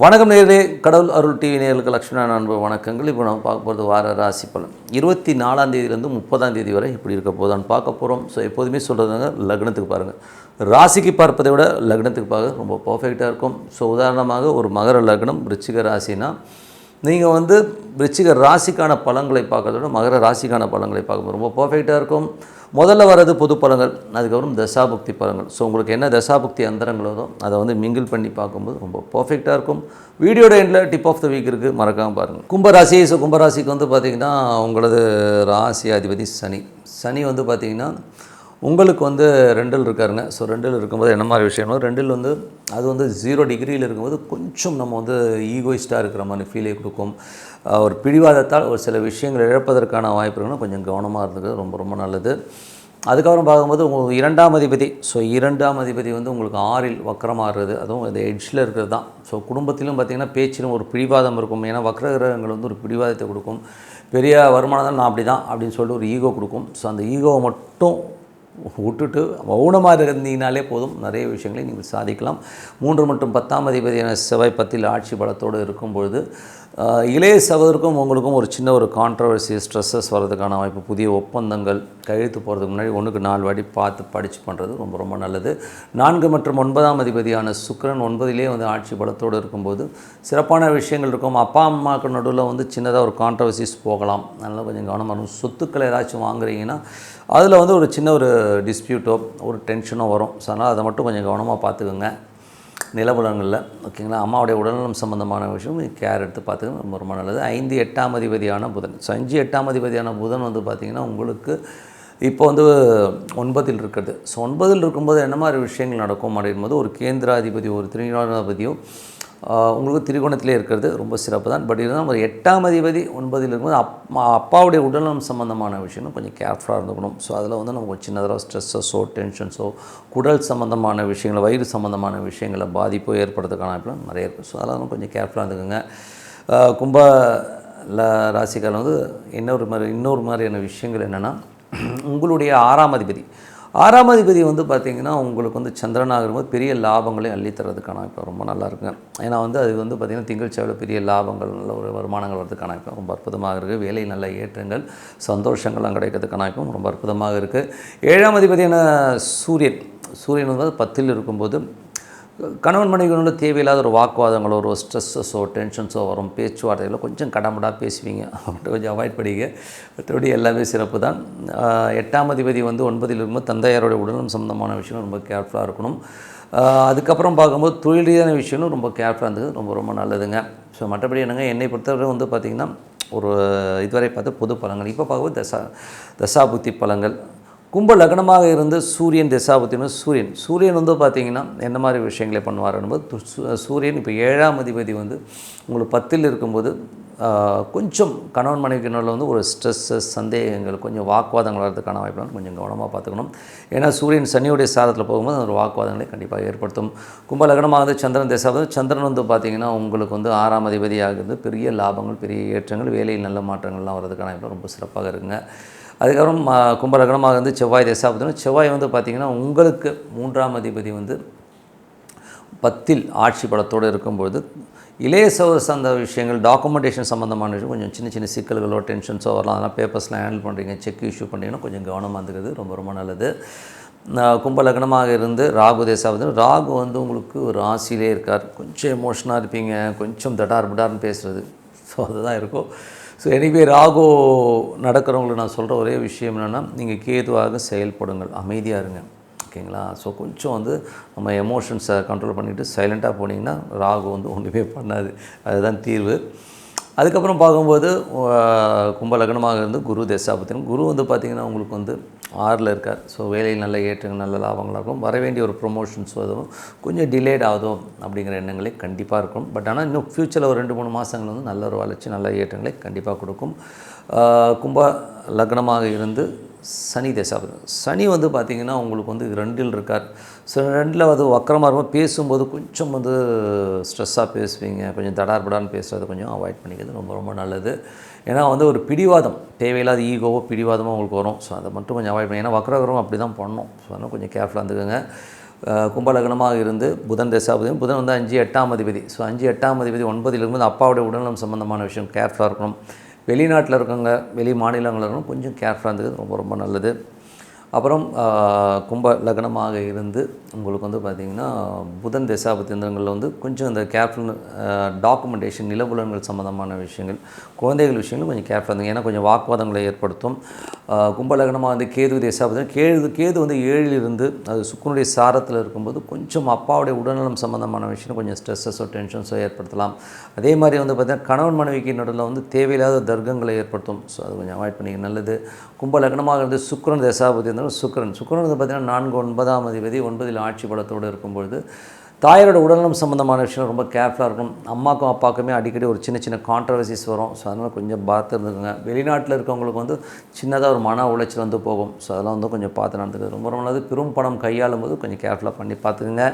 வணக்கம் நேர்களே கடவுள் அருள் டிவி நேர்களுக்கு லட்சுமண அன்பு வணக்கங்கள். இப்போ நம்ம பார்க்க போகிறது வார ராசி பலன். இருபத்தி நாலாம் தேதியிலேருந்து முப்பதாம் தேதி வரை இப்படி இருக்க போதான்னு பார்க்க போகிறோம். ஸோ எப்போதுமே சொல்கிறதுங்க லக்னத்துக்கு பாருங்கள் ராசிக்கு பார்ப்பதை விட லக்னத்துக்கு பார்க்க ரொம்ப பர்ஃபெக்டாக இருக்கும். ஸோ உதாரணமாக ஒரு மகர லக்னம் ரிச்சிக ராசினா நீங்கள் வந்து ரிச்சிக ராசிக்கான பலன்களை பார்க்கறதோட மகர ராசிக்கான பலன்களை பார்க்கும்போது ரொம்ப பர்ஃபெக்டாக இருக்கும். முதல்ல வர்றது பொது பலன்கள் அதுக்கப்புறம் தசாபக்தி பலன்கள். ஸோ உங்களுக்கு என்ன தசாபக்தி அந்தரங்களோ அதை வந்து மிங்கிள் பண்ணி பார்க்கும்போது ரொம்ப பர்ஃபெக்டாக இருக்கும். வீடியோட எண்டில் டிப் ஆஃப் த வீக் இருக்குது மறக்காமல் பாருங்கள் கும்பராசி ஸோ கும்பராசிக்கு வந்து பார்த்திங்கன்னா உங்களது ராசி அதிபதி சனி. சனி வந்து பார்த்திங்கன்னா உங்களுக்கு வந்து ரெண்டில் இருக்காருங்க. ஸோ ரெண்டில் இருக்கும்போது என்ன மாதிரி விஷயம் ரெண்டில் வந்து அது வந்து ஜீரோ டிகிரியில் இருக்கும்போது கொஞ்சம் நம்ம வந்து ஈகோயிஸ்டாக இருக்கிற மாதிரி ஃபீலே கொடுக்கும். ஒரு பிடிவாதத்தால் ஒரு சில விஷயங்கள் இழப்பதற்கான வாய்ப்பு இருக்குன்னா கொஞ்சம் கவனமாக இருந்தது ரொம்ப ரொம்ப நல்லது. அதுக்கப்புறம் பார்க்கும்போது உங்களுக்கு இரண்டாம் அதிபதி. ஸோ இரண்டாம் அதிபதி வந்து உங்களுக்கு ஆறில் வக்கரமாகிறது அதுவும் இது எட்ஜில் இருக்கிறது தான். ஸோ குடும்பத்திலும் பார்த்திங்கன்னா பேச்சிலும் ஒரு பிடிவாதம் இருக்கும். ஏன்னா வக்கர கிரகங்கள் வந்து ஒரு பிடிவாதத்தை கொடுக்கும். பெரிய வருமானம் தான் நான் அப்படி தான் அப்படின்னு சொல்லிட்டு ஒரு ஈகோ கொடுக்கும். ஸோ அந்த ஈகோவை மட்டும் விட்டுட்டு மௌனமாக இருந்தீங்கனாலே போதும். நிறைய விஷயங்களை நீங்கள் சாதிக்கலாம். மூன்று மற்றும் பத்தாம் அதிபதியான செவ்வாய் பத்தில் ஆட்சி பலத்தோடு இருக்கும்பொழுது இளைய சகோதரருக்கும் உங்களுக்கும் ஒரு சின்ன ஒரு கான்ட்ரவர்சி ஸ்ட்ரெஸ்ஸஸ் வர்றதுக்கான வாய்ப்பு புதிய ஒப்பந்தங்கள் கையெழுத்து போகிறதுக்கு முன்னாடி ஒன்றுக்கு நாலு வாடி பார்த்து படித்து பண்ணுறது ரொம்ப ரொம்ப நல்லது. நான்கு மற்றும் ஒன்பதாம் அதிபதியான சுக்கிரன் ஒன்பதிலே வந்து ஆட்சி பலத்தோடு இருக்கும்போது சிறப்பான விஷயங்கள் இருக்கும். அப்பா அம்மாவுக்கு நடுவில் வந்து சின்னதாக ஒரு கான்ட்ரவர்சிஸ் போகலாம். அதனால் கொஞ்சம் கவனமாக இருக்கும் சொத்துக்களை ஏதாச்சும் வாங்குறீங்கன்னா அதில் வந்து ஒரு சின்ன ஒரு டிஸ்பியூட்டோ ஒரு டென்ஷனோ வரும். ஸோ அதனால் அதை மட்டும் கொஞ்சம் கவனமாக பார்த்துக்குங்க. நிலபுலங்களில் ஓகேங்களா? அம்மாவுடைய உடல்நலம் சம்மந்தமான விஷயம் கேர் எடுத்து பார்த்துக்கணும். ரொம்ப ரொம்ப நல்லது. ஐந்து எட்டாம் அதிபதியான புதன். ஸோ அஞ்சு எட்டாம் அதிபதியான புதன் வந்து பார்த்திங்கன்னா உங்களுக்கு இப்போ வந்து ஒன்பதில் இருக்கிறது. ஸோ ஒன்பதில் இருக்கும்போது என்ன மாதிரி விஷயங்கள் நடக்கும் அப்படின்போது ஒரு கேந்திராதிபதி ஒரு திரிகோணாதிபதியோ உங்களுக்கு திரிகோணத்திலே இருக்கிறது ரொம்ப சிறப்பு தான் பட் இருந்தாலும் ஒரு எட்டாம் அதிபதி ஒன்பதில் இருக்கும்போது அப்பா அப்பாவுடைய உடல்நலம் சம்மந்தமான விஷயம் கொஞ்சம் கேர்ஃபுல்லாக இருந்துக்கணும். ஸோ அதில் வந்து நமக்கு ஒரு சின்னதாக ஸ்ட்ரெஸ்ஸஸோ டென்ஷன்ஸோ குடல் சம்மந்தமான விஷயங்களை வயிறு சம்மந்தமான விஷயங்களை பாதிப்போ ஏற்படுறதுக்கான வாய்ப்புலாம் நிறைய இருக்குது ஸோ அதெல்லாம் கொஞ்சம் கேர்ஃபுல்லாக இருந்துக்கோங்க. கும்ப ராசிக்காரன் வந்து இன்னொரு மாதிரி இன்னொரு மாதிரியான விஷயங்கள் என்னென்னா உங்களுடைய ஆறாம் அதிபதி ஆறாம் அதிபதி வந்து பார்த்திங்கன்னா உங்களுக்கு வந்து சந்திரனாக இருக்கும்போது பெரிய லாபங்களை அள்ளித்தரதுக்கான இப்போ ரொம்ப நல்லா இருக்குங்க ஏன்னா வந்து அது வந்து பார்த்திங்கன்னா திங்கள் செவ்வாயில் பெரிய லாபங்கள் நல்ல ஒரு வருமானங்கள் வரதுக்கான இப்போ ரொம்ப அற்புதமாக இருக்குது வேலை நல்ல ஏற்றங்கள் சந்தோஷங்கள்லாம் கிடைக்கிறதுக்கான இப்போ ரொம்ப அற்புதமாக இருக்குது ஏழாம் அதிபதியான சூரியன் சூரியன் வந்து பத்தில் இருக்கும்போது கணவன் மனைவிகளோட தேவையில்லாத ஒரு வாக்குவாதங்களோ ஒரு ஸ்ட்ரெஸ்ஸஸோ டென்ஷன்ஸோ வரும். பேச்சுவார்த்தைகளோ கொஞ்சம் கடமுடாக பேசுவீங்க. அவங்கள்ட்ட கொஞ்சம் அவாய்ட் படிங்க மற்றபடி எல்லாமே சிறப்பு தான். எட்டாம் அதிபதி வந்து ஒன்பதில் இருக்கும்போது தந்தையாரோட உடலும் சம்மந்தமான விஷயம் ரொம்ப கேர்ஃபுல்லாக இருக்கணும். அதுக்கப்புறம் பார்க்கும்போது தொழில் ரீதியான விஷயமும் ரொம்ப கேர்ஃபுல்லாக இருந்தது. ரொம்ப ரொம்ப நல்லதுங்க. ஸோ மற்றபடி என்னங்க என்னை பொறுத்தவரை வந்து பார்த்திங்கன்னா ஒரு இதுவரை பார்த்து பொது பழங்கள் இப்போ பார்க்கும்போது தசா தசாபுத்தி பழங்கள் கும்ப லக்னமாக இருந்து சூரியன் திசாபத்தினும் சூரியன். சூரியன் வந்து பார்த்திங்கன்னா என்ன மாதிரி விஷயங்களை பண்ணுவார் என்பது சூரியன் இப்போ ஏழாம் அதிபதி வந்து உங்களுக்கு பத்தில் இருக்கும்போது கொஞ்சம் கணவன் மனைவிக்கினால் வந்து ஒரு ஸ்ட்ரெஸ்ஸஸ் சந்தேகங்கள் கொஞ்சம் வாக்குவாதங்கள் வரதுக்கான வாய்ப்பு கொஞ்சம் கவனமாக பார்த்துக்கணும். ஏன்னா சூரியன் சனியுடைய சாரத்தில் போகும்போது அந்த வாக்குவாதங்களை கண்டிப்பாக ஏற்படுத்தும். கும்ப லக்னமாக வந்து சந்திரன் திசாபதி சந்திரன் வந்து பார்த்திங்கன்னா உங்களுக்கு வந்து ஆறாம் அதிபதியாக இருந்து பெரிய லாபங்கள் பெரிய ஏற்றங்கள் வேலையில் நல்ல மாற்றங்கள்லாம் வரதுக்கான வாய்ப்பு ரொம்ப சிறப்பாக இருக்குங்க. அதுக்கப்புறம் கும்பலக்கணமாக கும்பலகணமாக வந்து செவ்வாய் தசாபதினம் செவ்வாய் வந்து பார்த்திங்கன்னா உங்களுக்கு மூன்றாம் அதிபதி வந்து பத்தில் ஆட்சி படத்தோடு இருக்கும்பொழுது இளைய சகோதர சார்ந்த விஷயங்கள் டாக்குமெண்டேஷன் சம்மந்தமான விஷயம் கொஞ்சம் சின்ன சின்ன சிக்கல்களோ டென்ஷன்ஸோ வரலாம். அதெல்லாம் பேப்பர்ஸ்லாம் ஹேண்டில் பண்ணுறீங்க செக் இஷ்யூ பண்ணுறீங்கன்னா கொஞ்சம் கவனமாக இருந்துக்கிறது ரொம்ப ரொம்ப நல்லது. கும்பலக்னமாக இருந்து ராகு தேசாவது ராகு வந்து உங்களுக்கு ஒரு ஆசையிலே இருக்கார். கொஞ்சம் எமோஷனாக இருப்பீங்க கொஞ்சம் தடார் பிடார்னு பேசுகிறது ஸோ அதுதான் இருக்கும். ஸோ எனிவே ராகோ நடக்கிறவங்களுக்கு நான் சொல்கிற ஒரே விஷயம் என்னென்னா நீங்கள் கேதுவாக செயல்படுங்கள். அமைதியாக இருங்க. ஓகேங்களா? ஸோ கொஞ்சம் வந்து நம்ம எமோஷன்ஸை கண்ட்ரோல் பண்ணிவிட்டு சைலண்ட்டாக போனீங்கன்னா ராகு வந்து ஒன்றுமே பண்ணாது. அதுதான் தீர்வு. அதுக்கப்புறம் பார்க்கும்போது கும்ப லக்னமாக இருந்து குரு தசாபத்தினம் குரு வந்து பார்த்திங்கன்னா உங்களுக்கு வந்து ஆறில் இருக்கார். ஸோ வேலையில் நல்ல ஏற்றங்கள் நல்ல லாபங்களாக இருக்கும். வர வேண்டிய ஒரு ப்ரொமோஷன்ஸ் அதுவும் கொஞ்சம் டிலேட் ஆகும் அப்படிங்கிற எண்ணங்களே கண்டிப்பாக இருக்கும். பட் ஆனால் இன்னும் ஃப்யூச்சரில் ஒரு ரெண்டு மூணு மாதங்கள் வந்து நல்ல ஒரு வளர்ச்சி நல்ல ஏற்றங்களை கண்டிப்பாக கொடுக்கும். கும்ப லக்னமாக இருந்து சனி தசாபதி. சனி வந்து பார்த்திங்கன்னா உங்களுக்கு வந்து ரெண்டில் இருக்கார். ஸோ ரெண்டில் வந்து வக்கரமாக இருக்கும் பேசும்போது கொஞ்சம் வந்து ஸ்ட்ரெஸ்ஸாக பேசுவீங்க. கொஞ்சம் தடார் படான்னு பேசுகிறத கொஞ்சம் அவாய்ட் பண்ணிக்கிறது ரொம்ப ரொம்ப நல்லது. ஏன்னா வந்து ஒரு பிடிவாதம் தேவையில்லாத ஈகோவோ பிடிவாதமோ உங்களுக்கு வரும். ஸோ அதை மட்டும் கொஞ்சம் அவாய்ட் பண்ணி ஏன்னா வக்கரகரம் அப்படி தான் பண்ணோம். ஸோ அதனால் கொஞ்சம் கேர்ஃபுல்லாக இருந்துக்கோங்க. கும்பலகனமாக இருந்து புதன் தசாபதி புதன் வந்து அஞ்சு எட்டாம் அதிபதி. ஸோ அஞ்சு எட்டாம் அதிபதி ஒன்பதில் இருக்கும்போது அப்பாவுடைய உடல்நலம் சம்மந்தமான விஷயம் கேர்ஃபுல்லாக இருக்கணும். வெளிநாட்டில் இருக்கவங்க வெளி மாநிலங்களில் இருக்கணும் கொஞ்சம் கேர்ஃபுல்லாக இருந்தது ரொம்ப ரொம்ப நல்லது. அப்புறம் கும்ப லக்னமாக இருந்து உங்களுக்கு வந்து பார்த்திங்கன்னா புதன் தசாபத்தியந்திரங்களில் வந்து கொஞ்சம் இந்த கேர்ஃபுல் டாக்குமெண்டேஷன் நிலபுலன்கள் சம்மந்தமான விஷயங்கள் குழந்தைகள் விஷயங்கள் கொஞ்சம் கேர்ஃபுல்லாக இருந்தீங்க. ஏன்னா கொஞ்சம் வாக்குவாதங்களை ஏற்படுத்தும். கும்ப லக்னமாக வந்து கேது தசாபத்தியம் கேது கேது வந்து ஏழில் இருந்து அது சுக்குனுடைய சாரத்தில் இருக்கும்போது கொஞ்சம் அப்பாவுடைய உடல்நலம் சம்மந்தமான விஷயம் கொஞ்சம் ஸ்ட்ரெஸ்ஸஸோ டென்ஷன்ஸோ ஏற்படுத்தலாம். அதே மாதிரி வந்து பார்த்திங்கன்னா கணவன் மனைவிக்கு நடுவில் வந்து தேவையில்லாத தர்க்கங்களை ஏற்படுத்தும். ஸோ அது கொஞ்சம் அவாய்ட் பண்ணிக்க நல்லது. கும்ப லக்னமாக இருந்து சுக்கிரன் தசாபதி இருந்தாலும் சுக்கரன். சுக்கரன் வந்து பார்த்திங்கன்னா நான்கு ஒன்பதாம் அதிபதி ஒன்பதில் ஆட்சி பலத்தோடு இருக்கும்பொழுது தாயாரோட உடல்நலம் சம்மந்தமான விஷயம் ரொம்ப கேர்ஃபுல்லாக இருக்கும் அம்மாக்கும் அப்பாக்குமே அடிக்கடி ஒரு சின்ன சின்ன கான்ட்ரவர்சிஸ் வரும். ஸோ அதனால் கொஞ்சம் பார்த்து இருந்துக்குங்க வெளிநாட்டில் இருக்கவங்களுக்கு வந்து சின்னதாக ஒரு மன உளைச்சல் வந்து போகும். ஸோ அதெல்லாம் வந்து கொஞ்சம் பார்த்து நடந்துக்கிறது ரொம்ப ரொம்ப நல்லது. பெரும் பணம் கையாளும் போது கொஞ்சம் கேர்ஃபுல்லாக பண்ணி பார்த்துக்குங்க.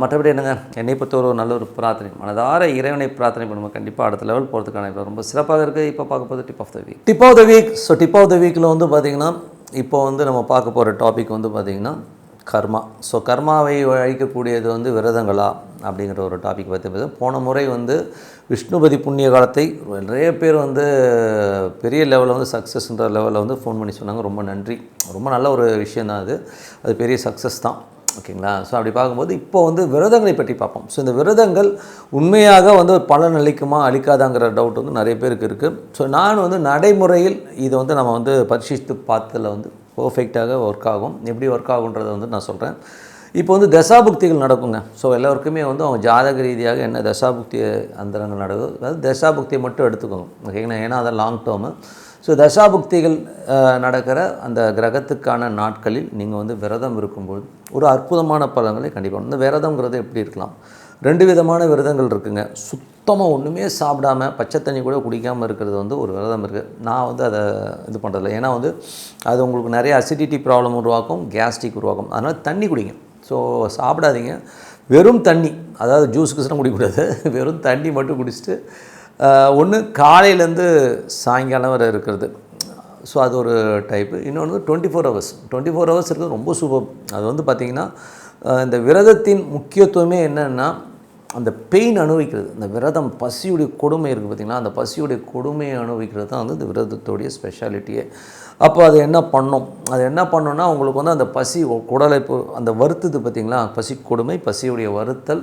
மற்றபடி என்னங்க? என்னை பொறுத்த ஒரு நல்ல ஒரு பிரார்த்தனை. மனதார இறைவனை பிரார்த்தனை பண்ணுவோம் கண்டிப்பாக அடுத்த லெவல் போகிறதுக்கான இப்போ ரொம்ப சிறப்பாக இருக்குது இப்போ பார்க்க போது tip of the week tip of the week so tip of the வீக்கில் வந்து பார்த்திங்கன்னா இப்போ வந்து நம்ம பார்க்க போகிற டாபிக் வந்து பார்த்திங்கன்னா கர்மா. ஸோ கர்மாவை அழிக்கக்கூடியது வந்து விரதங்களா அப்படிங்கிற ஒரு டாபிக் பற்றி போன முறை வந்து விஷ்ணுபதி புண்ணிய காலத்தை நிறைய பேர் வந்து பெரிய லெவலில் வந்து சக்ஸஸ்ன்ற லெவலில் வந்து ஃபோன் பண்ணி சொன்னாங்க. ரொம்ப நன்றி. ரொம்ப நல்ல ஒரு விஷயந்தான் அது. அது பெரிய சக்ஸஸ் தான். ஓகேங்களா? ஸோ அப்படி பார்க்கும்போது இப்போ வந்து விரதங்களை பற்றி பார்ப்போம். ஸோ இந்த விரதங்கள் உண்மையாக வந்து பலன் அளிக்குமா அளிக்காதாங்கிற டவுட் வந்து நிறைய பேருக்கு இருக்குது ஸோ நான் வந்து நடைமுறையில் இதை வந்து நம்ம வந்து பரிசீலித்து பார்த்ததில் வந்து பர்ஃபெக்டாக ஒர்க் ஆகும். எப்படி ஒர்க் ஆகுன்றதை வந்து நான் சொல்கிறேன் இப்போ வந்து தசாபுக்திகள் நடக்குங்க. ஸோ எல்லாருக்குமே வந்து அவங்க ஜாதக ரீதியாக என்ன தசாபுக்தி அந்தரங்கள் நடக்குது அதாவது தசாபுக்தியை மட்டும் எடுத்துக்கோங்க. ஓகேங்களா? ஏன்னா அது லாங் டேர்மு ஸோ தசாபுக்திகள் நடக்கிற அந்த கிரகத்துக்கான நாட்களில் நீங்கள் வந்து விரதம் இருக்கும்போது ஒரு அற்புதமான பலன்களை கண்டிப்பாக இந்த விரதங்கிறது எப்படி இருக்கலாம்? ரெண்டு விதமான விரதங்கள் இருக்குங்க. சுத்தமாக ஒன்றுமே சாப்பிடாம பச்சை தண்ணி கூட குடிக்காமல் இருக்கிறது வந்து ஒரு விரதம் இருக்குது நான் வந்து அதை இது பண்ணுறதில்ல ஏன்னா வந்து அது உங்களுக்கு நிறைய அசிடிட்டி ப்ராப்ளம் உருவாக்கும் கேஸ்ட்ரிக் உருவாக்கும். அதனால் தண்ணி குடிங்க. ஸோ சாப்பிடாதீங்க. வெறும் தண்ணி அதாவது ஜூஸ் கிஸ்லாம் குடிக்கக்கூடாது வெறும் தண்ணி மட்டும் குடிச்சிட்டு ஒன்று காலையிலேருந்து சாயங்காலம் வரை இருக்கிறது. ஸோ அது ஒரு டைப்பு இன்னொன்று வந்து twenty four hours twenty four hours இருக்கிறது ரொம்ப சூப்பர் அது வந்து பார்த்திங்கன்னா இந்த விரதத்தின் முக்கியத்துவமே என்னென்னா அந்த பெயின் அனுபவிக்கிறது. இந்த விரதம் பசியுடைய கொடுமை இருக்குது பார்த்திங்கன்னா அந்த பசியுடைய கொடுமையை அனுபவிக்கிறது தான் வந்து இந்த விரதத்தோடைய ஸ்பெஷாலிட்டியே அப்போ அது என்ன பண்ணும்? அது என்ன பண்ணுன்னா உங்களுக்கு வந்து அந்த பசி குடலை இப்போ அந்த வருத்துது பார்த்திங்களா பசி கொடுமை பசியுடைய வருத்தல்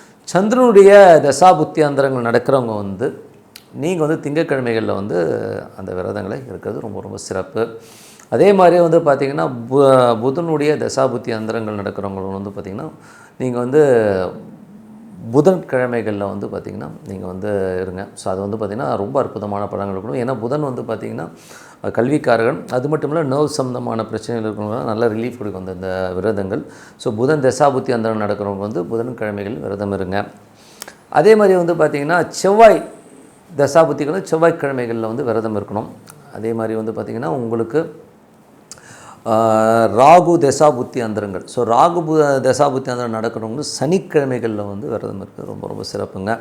சந்திரனுடைய தசாபுத்தி அந்தரங்கள் நடக்கிறவங்க வந்து நீங்கள் வந்து திங்கட்கிழமைகளில் வந்து அந்த விரதங்களை இருக்கிறது ரொம்ப ரொம்ப சிறப்பு. அதே மாதிரி வந்து பார்த்திங்கன்னா பு புதனுடைய தசாபுத்தி அந்தரங்கள் நடக்கிறவங்களும் வந்து பார்த்திங்கன்னா நீங்கள் வந்து புதன்கிழமைகளில் வந்து பார்த்திங்கன்னா நீங்கள் வந்து இருங்க. ஸோ அது வந்து பார்த்திங்கன்னா ரொம்ப அற்புதமான படங்கள் இருக்கணும் ஏன்னா புதன் வந்து பார்த்திங்கன்னா கல்விக்காரர்கள் அது மட்டும் இல்லை நர்வ் சம்மந்தமான பிரச்சனைகள் இருக்கிறவங்க நல்ல ரிலீஃப் கொடுக்கும் அந்த இந்த விரதங்கள். ஸோ புதன் தசாபுத்தி அந்தரம் நடக்கிறவங்க வந்து புதன் கிழமைகள் விரதம் இருங்க. அதே மாதிரி வந்து பார்த்திங்கன்னா செவ்வாய் தசாபுத்திகளும் செவ்வாய்க்கிழமைகளில் வந்து விரதம் இருக்கணும். அதே மாதிரி வந்து பார்த்திங்கன்னா உங்களுக்கு ராகு தசாபுத்தி அந்தரங்கள் ஸோ ராகு பு தசாபுத்தி அந்தரம் நடக்கிறவங்க சனிக்கிழமைகளில் வந்து விரதம் இருக்குது ரொம்ப ரொம்ப சிறப்புங்க.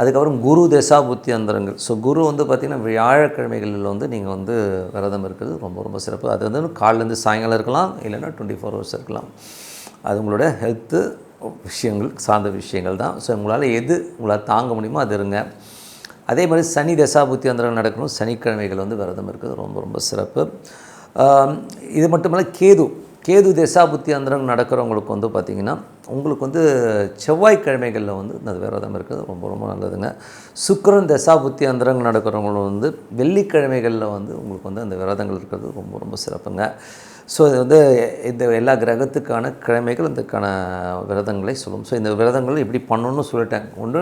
அதுக்கப்புறம் குரு தசா புத்தி அந்தரங்கள். ஸோ குரு வந்து பார்த்திங்கன்னா வியாழக்கிழமைகளில் வந்து நீங்கள் வந்து விரதம் இருக்கிறது ரொம்ப ரொம்ப சிறப்பு. அது வந்து காலிலேருந்து சாயங்காலம் இருக்கலாம் இல்லைன்னா டுவெண்ட்டி ஃபோர் ஹவர்ஸ் இருக்கலாம். அது உங்களோட ஹெல்த்து விஷயங்கள் சார்ந்த விஷயங்கள் தான். ஸோ உங்களால் எது உங்களால் தாங்க முடியுமோ அது இருங்க. அதே மாதிரி சனி தசாபுத்தி அந்தரங்கள் நடக்கணும். சனிக்கிழமைகள் வந்து விரதம் இருக்கிறது ரொம்ப ரொம்ப சிறப்பு. இது இது மட்டுமல்ல கேது. கேது தசாபுத்தி அந்தரங்கள் நடக்கிறவங்களுக்கு வந்து பார்த்திங்கன்னா உங்களுக்கு வந்து செவ்வாய்க்கிழமைகளில் வந்து இந்த விரதம் இருக்கிறது. ரொம்ப ரொம்ப நல்லதுங்க. சுக்கிரன் தசாபுத்தி அந்தரங்கள் நடக்கிறவங்களும் வந்து வெள்ளிக்கிழமைகளில் வந்து உங்களுக்கு வந்து அந்த விரதங்கள் இருக்கிறது ரொம்ப ரொம்ப சிறப்புங்க. ஸோ இது வந்து இந்த எல்லா கிரகத்துக்கான கிழமைகள் இதுக்கான விரதங்களை சொல்லும். ஸோ இந்த விரதங்கள் எப்படி பண்ணணும்னு சொல்லிட்டேன். ஒன்று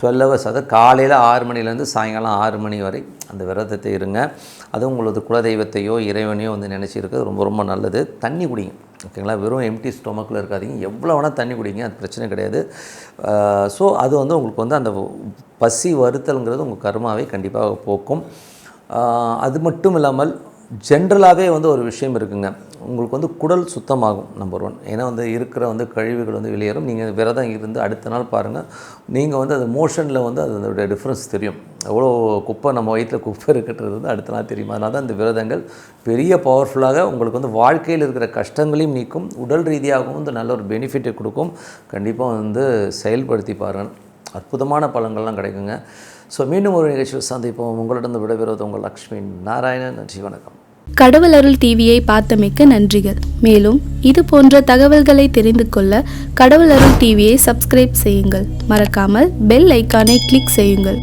டுவெல் ஹவர்ஸ் அதாவது காலையில் ஆறு மணிலேருந்து சாயங்காலம் ஆறு மணி வரை அந்த விரதத்தை இருங்க. அதுவும் உங்களது குலதெய்வத்தையோ இறைவனையோ வந்து நினச்சிருக்கிறது ரொம்ப ரொம்ப நல்லது. தண்ணி குடிங்க. ஓகேங்களா? வெறும் எம்டி ஸ்டொமக்கில் இருக்காதீங்க. எவ்வளோ வேணால் தண்ணி குடிங்க. அது பிரச்சனை கிடையாது. ஸோ அது வந்து உங்களுக்கு வந்து அந்த பசி வருத்தல்ங்கிறது உங்கள் கர்மாவை கண்டிப்பாக போக்கும். அது மட்டும் இல்லாமல் ஜென்ரலாகவே வந்து ஒரு விஷயம் இருக்குங்க. உங்களுக்கு வந்து குடல் சுத்தமாகும் நம்பர் ஒன் ஏன்னா வந்து இருக்கிற வந்து கழிவுகள் வந்து வெளியேறும். நீங்கள் விரதம் இருந்து அடுத்த நாள் பாருங்கள் நீங்கள் வந்து அது மோஷனில் வந்து அதனுடைய டிஃப்ரென்ஸ் தெரியும். எவ்வளோ குப்பை நம்ம வயிற்றில் குப்பை இருக்கிறது வந்து அடுத்த நாள் தெரியும். அதனால தான் இந்த விரதங்கள் பெரிய பவர்ஃபுல்லாக உங்களுக்கு வந்து வாழ்க்கையில் இருக்கிற கஷ்டங்களையும் நீக்கும். உடல் ரீதியாகவும் வந்து நல்ல ஒரு பெனிஃபிட்டை கொடுக்கும். கண்டிப்பாக வந்து செயல்படுத்தி பாருங்கள் அற்புதமான பலன்கள்லாம் கிடைக்குங்க. ஸோ மீண்டும் ஒரு நிகழ்ச்சியில் சந்திப்போம். உங்களிடம் விடைபெறுவது உங்கள் லக்ஷ்மி நாராயணன். நன்றி வணக்கம். கடவுள் அருள் டிவியை பார்த்தமைக்க நன்றிகள். மேலும் இது போன்ற தகவல்களை தெரிந்து கொள்ள கடவுள் அருள் டிவியை சப்ஸ்கிரைப் செய்யுங்கள். மறக்காமல் பெல் ஐக்கானை கிளிக் செய்யுங்கள்.